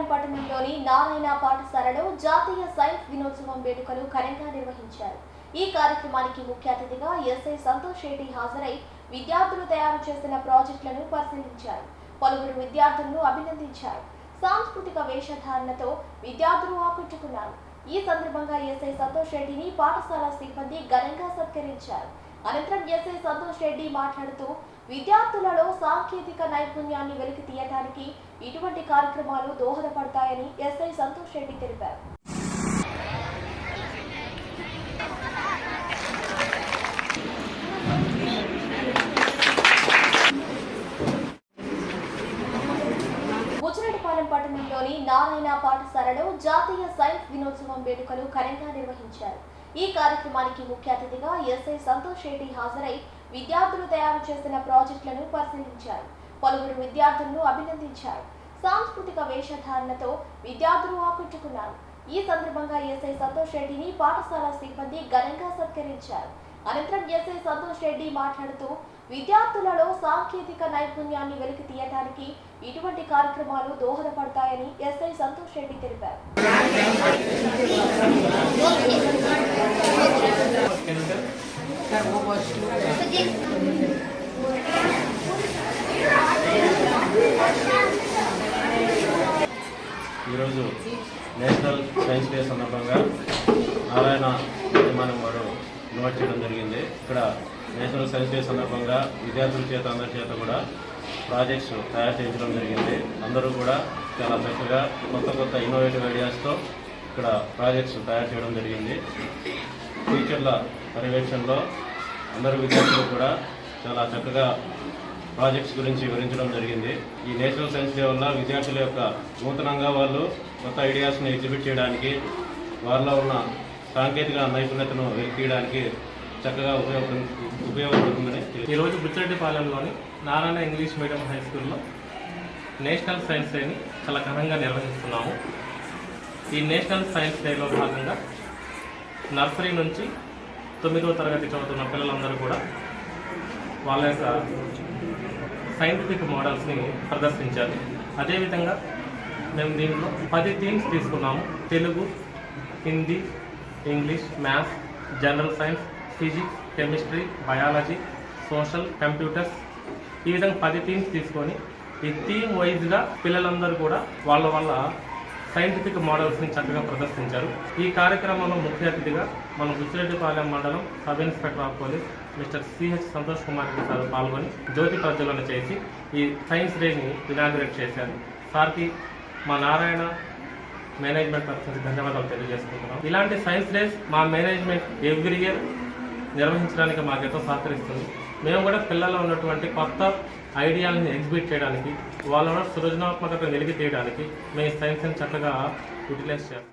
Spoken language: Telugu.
బుచ్చిరెడ్డిపాలెం పట్టణంలోని నారాయణ పాఠశాలలో జాతీయ సైన్స్ దినోత్సవం వేడుకలు ఘనంగా నిర్వహించారు. ఈ కార్యక్రమానికి ముఖ్య అతిథిగా ఎస్ఐ సంతోష్ రెడ్డి హాజరై విద్యార్థులు తయారు చేసిన ప్రాజెక్టులను పరిశీలించారు. పలువురు విద్యార్థులను అభినందించారు. సాంస్కృతిక వేషధారణతో విద్యార్థులు ఆకట్టుకున్నారు. ఈ సందర్భంగా ఎస్ఐ సంతోష్ రెడ్డిని పాఠశాల సిబ్బంది ఘనంగా సత్కరించారు. అనంతరం ఎస్ఐ సంతోష్ రెడ్డి మాట్లాడుతూ విద్యార్థులలో సాంకేతిక నైపుణ్యాన్ని వెలికి తీయడానికి ఇటువంటి కార్యక్రమాలు దోహదపడతాయని ఎస్ఐ సంతోష్ రెడ్డి తెలిపారు. బుచ్చిరెడ్డిపాలెం పట్టణంలోని నారాయణ పాఠశాలలో జాతీయ సైన్స్ దినోత్సవం వేడుకలు ఘనంగా నిర్వహించారు. ఈ కార్యక్రమానికి ముఖ్య అతిథిగా ఎస్ఐ సంతోష్ రెడ్డి హాజరై విద్యార్థులు తయారు చేసిన ప్రాజెక్టులను పరిశీలించారు. పలువురు విద్యార్థులను అభినందించారు. సాంస్కృతిక వేషధారణతో విద్యార్థులు ఆకట్టుకున్నారు. ఈ సందర్భంగా ఎస్ఐ సంతోష్ రెడ్డిని పాఠశాల సిబ్బంది ఘనంగా సత్కరించారు. అనంతరం ఎస్ఐ సంతోష్ రెడ్డి మాట్లాడుతూ విద్యార్థులలో సాంకేతిక నైపుణ్యాన్ని వెలికి తీయడానికి ఇటువంటి కార్యక్రమాలు దోహదపడతాయని ఎస్ఐ సంతోష్ రెడ్డి తెలిపారు. ఈరోజు నేషనల్ సైన్స్ డే సందర్భంగా నారాయణ విమానం వారు ఇన్వైట్ చేయడం జరిగింది. ఇక్కడ నేషనల్ సైన్స్ డే సందర్భంగా విద్యార్థుల చేత అందరి చేత కూడా ప్రాజెక్ట్స్ తయారు చేయించడం జరిగింది. అందరూ కూడా చాలా చక్కగా కొత్త కొత్త ఇన్నోవేటివ్ ఐడియాస్తో ఇక్కడ ప్రాజెక్ట్స్ తయారు చేయడం జరిగింది. టీచర్ల పర్యవేక్షణలో అందరు విద్యార్థులు కూడా చాలా చక్కగా ప్రాజెక్ట్స్ గురించి వివరించడం జరిగింది. ఈ నేషనల్ సైన్స్ డే వల్ల విద్యార్థుల యొక్క నూతనంగా వాళ్ళు కొత్త ఐడియాస్ని ఎగ్జిబిట్ చేయడానికి వారిలో ఉన్న సాంకేతిక నైపుణ్యతను వెలికియడానికి చక్కగా ఉపయోగ ఉపయోగపడుతుందని ఈరోజు బుచ్చిరెడ్డిపాలెంలోని నారాయణ ఇంగ్లీష్ మీడియం హై స్కూల్లో నేషనల్ సైన్స్ డేని చాలా ఘనంగా నిర్వహిస్తున్నాము. ఈ నేషనల్ సైన్స్ డేలో భాగంగా నర్సరీ నుంచి తొమ్మిదవ తరగతి చదువుతున్న పిల్లలందరూ కూడా వాళ్ళ యొక్క సైంటిఫిక్ మోడల్స్ని ప్రదర్శించాలి అదేవిధంగా మేము దీంట్లో పది థీమ్స్ తీసుకున్నాము. Telugu Hindi English maths general science physics chemistry biology social computers ఈ విధంగా పది థీమ్స్ తీసుకొని ఈ థీమ్ వైజ్గా పిల్లలందరూ కూడా వాళ్ళ వాళ్ళ సైంటిఫిక్ మోడల్స్ని చక్కగా ప్రదర్శించారు. ఈ కార్యక్రమంలో ముఖ్య అతిథిగా మన బుచ్చిరెడ్డిపాలెం మండలం sub inspector of police Mr CH Santosh Kumar Reddy sir పాల్గొని జ్యోతి ప్రజ్వలన చేసి ఈ సైన్స్ డేని ఇనాగ్రేట్ చేశారు. సార్కి మా నారాయణ మేనేజ్మెంట్ తరఫున ధన్యవాదాలు తెలియజేసుకుంటున్నాం. ఇలాంటి సైన్స్ డేస్ మా మేనేజ్మెంట్ ఎవ్రీ ఇయర్ నిర్వహించడానికి మాకు ఎంతో సహకరిస్తుంది. మేము కూడా పిల్లల్లో ఉన్నటువంటి కొత్త ఐడియాలని ఎగ్జిబిట్ చేయడానికి వాళ్ళ సృజనాత్మకత వెలికి తీయడానికి మేము సైన్స్ని చక్కగా యూటిలైజ్ చేస్తాం.